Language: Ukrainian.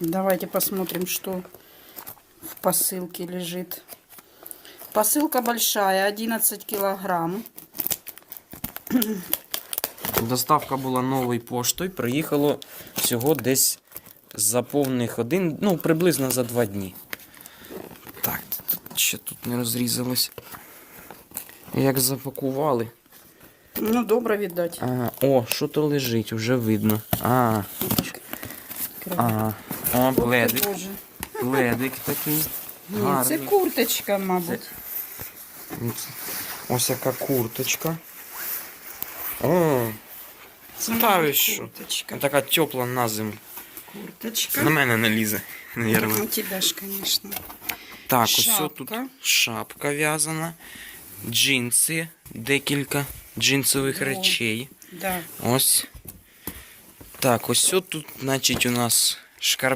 Давайте посмотрим, что в посылке лежит. Посылка большая, 11 килограмм. Доставка була новою поштою. Приїхало всього десь за повних один, ну, приблизно за два дні. Так, ще тут не розрізалось. Як запакували. Ну, добре віддать. Ага. О, що то лежить, вже видно. А, ага. О, пледик. Боже. Пледик такий. Ні, це Гарний. курточка, мабуть. Ось яка курточка. О, Це, ви що? курточка. така тепла на зиму. Курточка. На мене не лізе, Ну, навірно. у ж, конечно. Так, ось Шапка. тут шапка в'язана, джинси, декілька джинсових речей. Да. Ось. Так, ось тут, значить, у нас